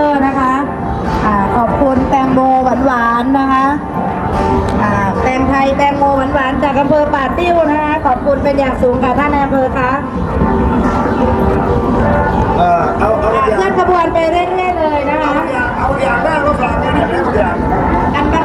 อร์นะคะขอบคุณแตงโมหวานๆนะคะแตงไทยแตงโมหวานๆจากอำเภอป่าติ้วนะคะขอบคุณเป็นอย่างสูงค่ะท่านอำเภอคะเออเอาเอาอย่างเลื่อนขบวนไปเรื่อยๆเลยนะคะเอาอย่างแรกก็ฝากเลยนะเอาอย่างกัน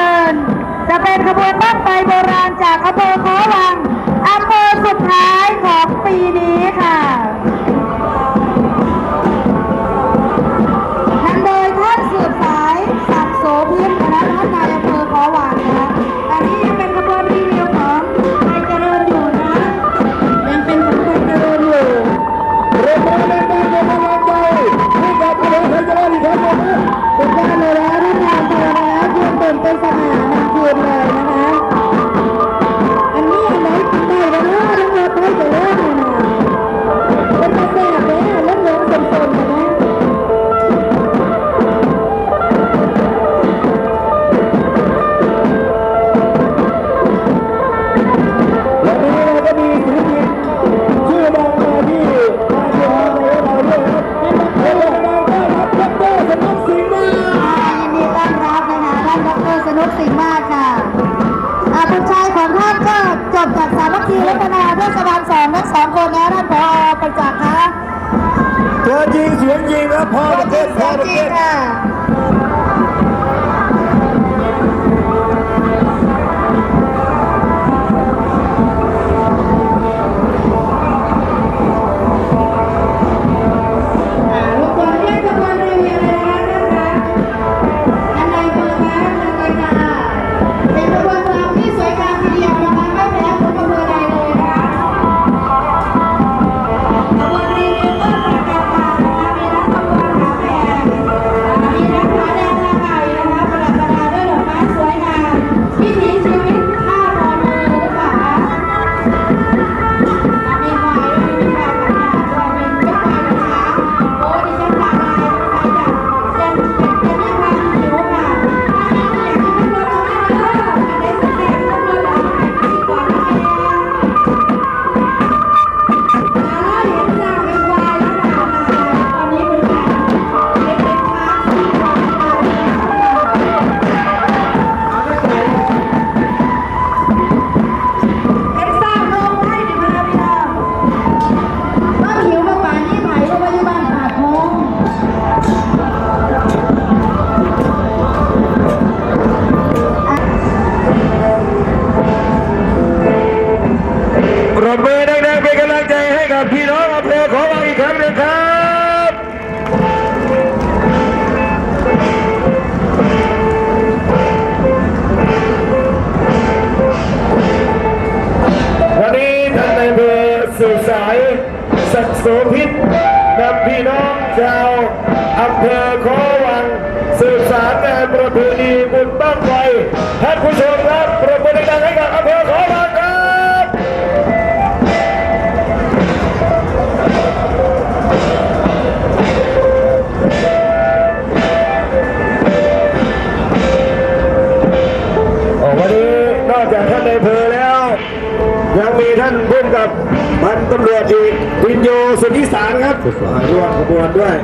ริญ จะเป็นขบวนบ้างไฟโบราณจากอำเภอขอวังอำเภอสุดท้ายของปีนี้ค่ะ จริงเสียงจริงนะพอประเทศพ่อประเทศ สื่อสายสัตโสพิษนำพี่น้องชาวอำเภอขควังสื่อสารงานประเพณี กุศลร่วมขบวนด้วย